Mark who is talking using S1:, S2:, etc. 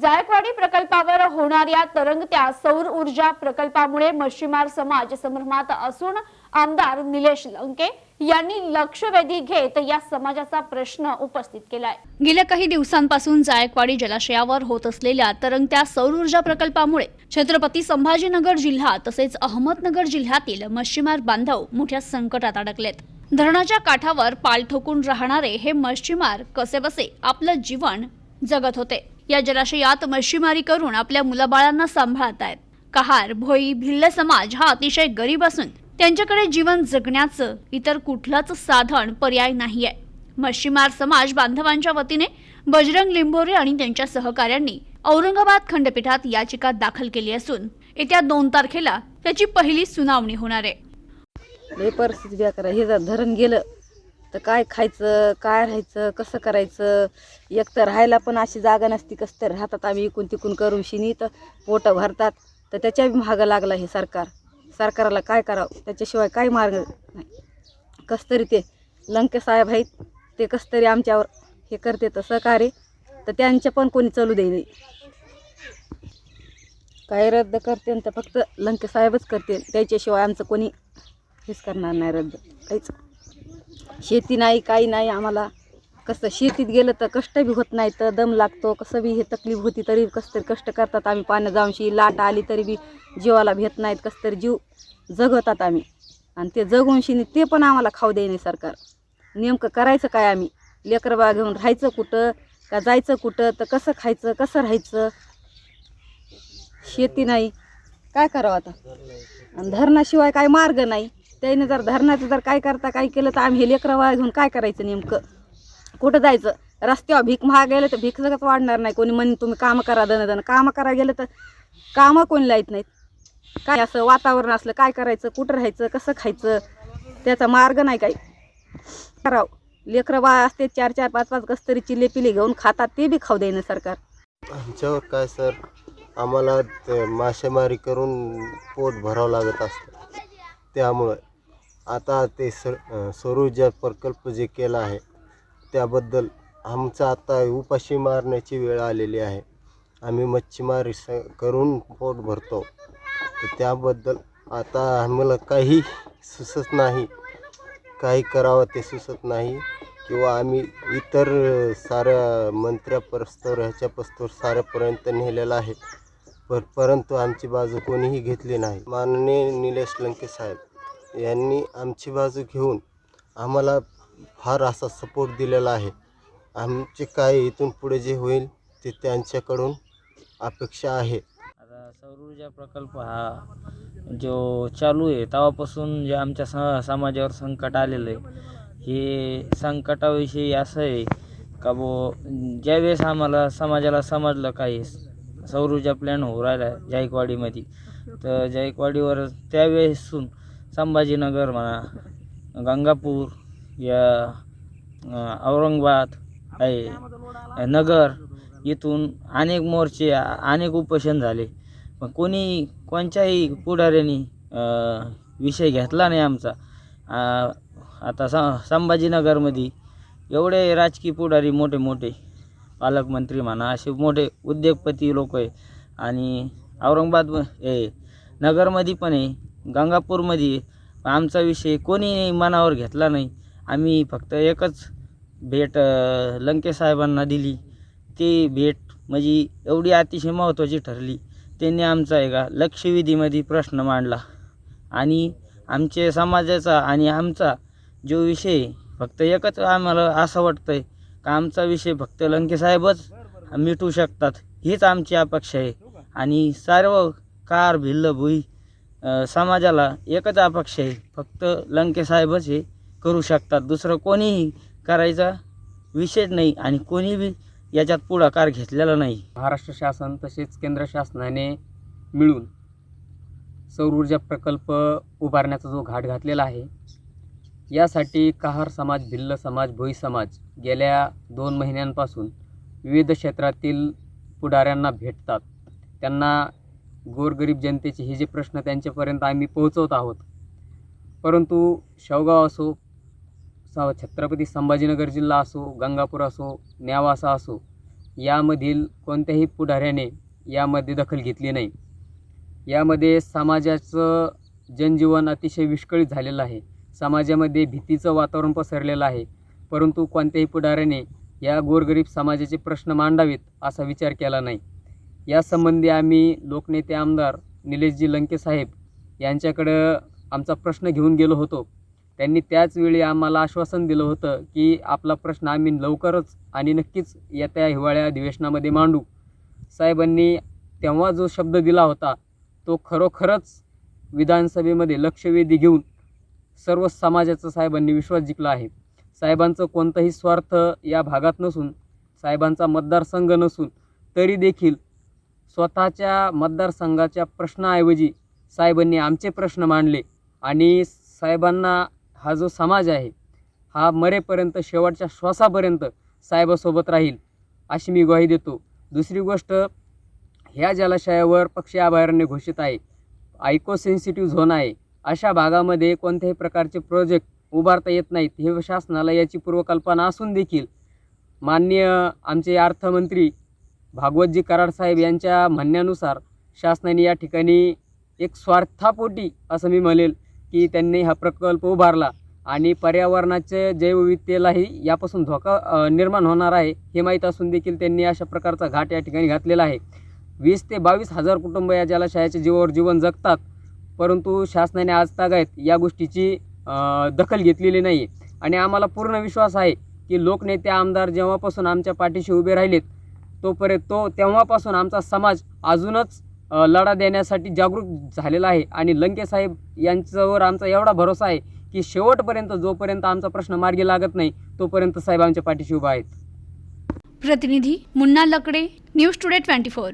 S1: जायकवाडी प्रकल्पावर होणाऱ्या तरंगत्या सौर ऊर्जा प्रकल्पामुळे मच्छीमार समाज संभ्रमात असून आमदार निलेश लंके यांनी लक्षवेधी घेत या समाजाचा प्रश्न उपस्थित केलाय. गेल्या काही दिवसांपासून जायकवाडी जलाशयावर होत असलेल्या तरंगत्या सौर ऊर्जा प्रकल्पामुळे छत्रपती संभाजीनगर जिल्हा तसेच अहमदनगर जिल्ह्यातील मच्छीमार बांधव मोठ्या संकटात अडकलेत. धरणाच्या काठावर पाल ठोकून राहणारे हे मच्छीमार कसेबसे आपलं जीवन जगत होते. या जलाशयात मच्छीमारी करून आपल्या मुलाबाळांना सांभाळत आहेत कहार भोई भिल्ल समाज हा अतिशय गरीब असून त्यांच्याकडे जीवन जगण्याचं इतर कुठलंच साधन पर्याय नाही आहे मच्छीमार समाज बांधवांच्या वतीने बजरंग लिंबोरे आणि त्यांच्या सहकाऱ्यांनी औरंगाबाद खंडपीठात याचिका दाखल केली असून येत्या दोन तारखेला त्याची पहिली सुनावणी होणार आहे.
S2: परिस्थिती हे जर धरण गेलं तर काय खायचं काय राहायचं कसं करायचं? एक तर राहायला पण अशी जागा नसती कसं तर राहतात आम्ही इकून तिकून करून शिनी तर पोटं भरतात. तर त्याच्या बी महागं लागलं हे सरकार. सरकारला काय करावं? त्याच्याशिवाय काय मार्ग नाही. कसं तरी ते लंके साहेब आहेत ते कसं तरी आमच्यावर हे करते तर सहकार्य तर त्यांचे पण कोणी चालू दे नाही. काय रद्द करते तर फक्त लंके साहेबच करते. त्याच्याशिवाय आमचं कोणी हेच करणार नाही रद्द. काहीच शेती नाही काही नाही आम्हाला कसं शेतीत गेलं तर कष्ट बी होत नाही तर दम लागतो. कसं बी हे तकलीफ होती तरी कसं तरी कष्ट करतात आम्ही. पाण्यात जाऊनशी लाट आली तरी बी जीवाला भेट नाहीत कसं तरी जीव जगवतात आम्ही. आणि ते जगून ते पण आम्हाला खाऊ दे नाही सरकार. नेमकं करायचं काय आम्ही? लेकरबा घेऊन राहायचं कुठं? का जायचं कुठं? तर कसं खायचं? कसं राहायचं? शेती नाही. काय करावं आता? आणि धरणाशिवाय काय मार्ग नाही. त्याने जर धरणाचं जर काय करता काय केलं तर आम्ही हे लेकरं घेऊन काय करायचं नेमकं? कुठं जायचं? रस्त्यावर भीक महाग तर भीक सगळंच वाढणार नाही. कोणी म्हणे तुम्ही कामं करा दन दन कामं करा गेलं तर कामं कोणी लाईत नाहीत. काय असं वातावरण असलं काय करायचं कुठं राहायचं कसं खायचं? त्याचा मार्ग नाही काही. करावं. लेकरं बाळ असते चार चार पाच पाच कस तरी चिले पिले घेऊन खातात ते बी खाऊ देईन सरकार.
S3: आमच्यावर काय सर? आम्हाला मासेमारी करून पोट भरावं लागत असतं. त्यामुळं. आता ते सर सौरऊर्जा प्रकल्प जे केला आहे त्याबद्दल आमचं आता उपाशी मारण्याची वेळ आलेली आहे. आम्ही मच्छीमारी स करून पोट भरतो. तर त्याबद्दल आता आम्हाला काही सुचत नाही. काही करावं ते सुचत नाही. किंवा आम्ही इतर साऱ्या मंत्र्यापस्तवर ह्याच्या पस्तवर साऱ्यापर्यंत नेलेलं आहे. पर परंतु आमची बाजू कोणीही घेतली नाही. माननीय निलेश लंके साहेब. यांनी आमची बाजू घेऊन आम्हाला फार असा सपोर्ट दिलेला आहे. आमचे काय इथून पुढे जे होईल ते त्यांच्याकडून अपेक्षा आहे.
S4: आता सौर ऊर्जा प्रकल्प हा जो चालू आहे तेव्हापासून जे आमच्या स समाजावर संकट आलेलं आहे हे संकटाविषयी असं आहे का बो ज्यावेळेस आम्हाला समाजाला समजलं काही सौर ऊर्जा प्लॅन होऊ राहिला जायकवाडीमध्ये तर जायकवाडीवर त्यावेळेसून संभाजीनगर म्हणा गंगापूर या औरंगाबाद आहे. नगर इथून अनेक मोर्चे अनेक उपोषण झाले. पण कोणी कोणत्याही पुढाऱ्यांनी विषय घेतला नाही आमचा. आता स संभाजीनगरमध्ये एवढे राजकीय पुढारी मोठे मोठे पालकमंत्री म्हणा असे मोठे उद्योगपती लोक आहे. आणि औरंगाबाद ए नगरमध्ये पण आहे गंगापूरमध्ये आमचा विषय कोणी मनावर घेतला नाही. आम्ही फक्त एकच भेट लंकेसाहेबांना दिली. ती भेट म्हणजे एवढी अतिशय महत्त्वाची ठरली. त्यांनी आमचा एका का लक्षवेधीमध्ये प्रश्न मांडला. आणि आमचे समाजाचा आणि आमचा जो विषय फक्त एकच आम्हाला असं वाटतं आहे का आमचा विषय फक्त लंकेसाहेबच मिटू शकतात. हीच आमची अपेक्षा आहे. आणि सर्व कार भिल्ल भुई समाजाला एकच अपेक्षा आहे. फक्त लंके साहेबच हे करू शकतात. दुसरं कोणीही करायचा विषय नाही आणि कोणीही याच्यात पुढाकार घेतलेला नाही.
S5: महाराष्ट्र शासन तसेच केंद्र शासनाने मिळून सौर ऊर्जा प्रकल्प उभारण्याचा जो घाट घातलेला आहे यासाठी कहार समाज भिल्ल समाज भोई समाज गेल्या दोन महिन्यांपासून विविध क्षेत्रातील पुढाऱ्यांना भेटतात. त्यांना गोरगरीब जनतेचे हे जे प्रश्न त्यांच्यापर्यंत आम्ही पोहोचवत आहोत. परंतु शेवगाव असो स छत्रपती संभाजीनगर जिल्हा असो गंगापूर असो न्यावासा असो यामधील कोणत्याही पुढाऱ्याने यामध्ये दखल घेतली नाही. यामध्ये समाजाचं जनजीवन अतिशय विस्कळीत झालेलं आहे. समाजामध्ये भीतीचं वातावरण पसरलेलं आहे. परंतु कोणत्याही पुढाऱ्याने या गोरगरीब समाजाचे प्रश्न मांडावेत असा विचार केला नाही. यासंबंधी आम्ही लोकनेते आमदार निलेशजी लंके साहेब यांच्याकडं आमचा प्रश्न घेऊन गेलो होतो. त्यांनी त्याचवेळी आम्हाला आश्वासन दिलं होतं की आपला प्रश्न आम्ही लवकरच आणि नक्कीच येत्या हिवाळ्या अधिवेशनामध्ये मांडू. साहेबांनी तेव्हा जो शब्द दिला होता तो खरोखरच विधानसभेमध्ये लक्षवेधी घेऊन सर्व समाजाचा साहेबांनी विश्वास जिंकला आहे. साहेबांचं कोणताही स्वार्थ या भागात नसून साहेबांचा मतदारसंघ नसून तरी देखील स्वतःच्या मतदारसंघाच्या प्रश्नाऐवजी साहेबांनी आमचे प्रश्न मांडले आणि साहेबांना हा जो समाज आहे हा मरेपर्यंत शेवटच्या श्वासापर्यंत साहेबासोबत राहील अशी मी ग्वाही देतो. दुसरी गोष्ट ह्या जलाशयावर पक्षी अभयारण्य घोषित आहे आयको सेन्सिटिव्ह झोन आहे अशा भागामध्ये कोणत्याही प्रकारचे प्रोजेक्ट उभारता येत नाहीत. हे शासनाला याची पूर्वकल्पना असून देखील माननीय आमचे अर्थमंत्री भागवतजी कराड साहेब यांच्या म्हणण्यानुसार शासनाने या ठिकाणी एक स्वार्थापोटी असं मी म्हणेल की त्यांनी हा प्रकल्प उभारला आणि पर्यावरणाचे जैवविविधतेलाही यापासून धोका निर्माण होणार आहे हे माहीत असून देखील त्यांनी अशा प्रकारचा घाट या ठिकाणी घातलेला आहे. वीस ते बावीस हजार कुटुंब या जलाशयाच्या जीवावर जीवन जगतात परंतु शासनाने आज तागायत या गोष्टीची दखल घेतलेली नाही आणि आम्हाला पूर्ण विश्वास आहे की लोकनेते आमदार जेव्हापासून आमच्या पाठीशी उभे राहिलेत तोपर्यंत तो तेव्हापासून आमचा समाज अजूनच लढा देण्यासाठी जागरूक झालेला आहे. आणि लंके साहेब यांच्यावर आमचा एवढा भरोसा आहे की शेवटपर्यंत जोपर्यंत आमचा प्रश्न मार्गी लागत नाही तोपर्यंत साहेब आमच्या पाठीशी उभा आहेत.
S6: प्रतिनिधी Munna Lakde news today twenty four.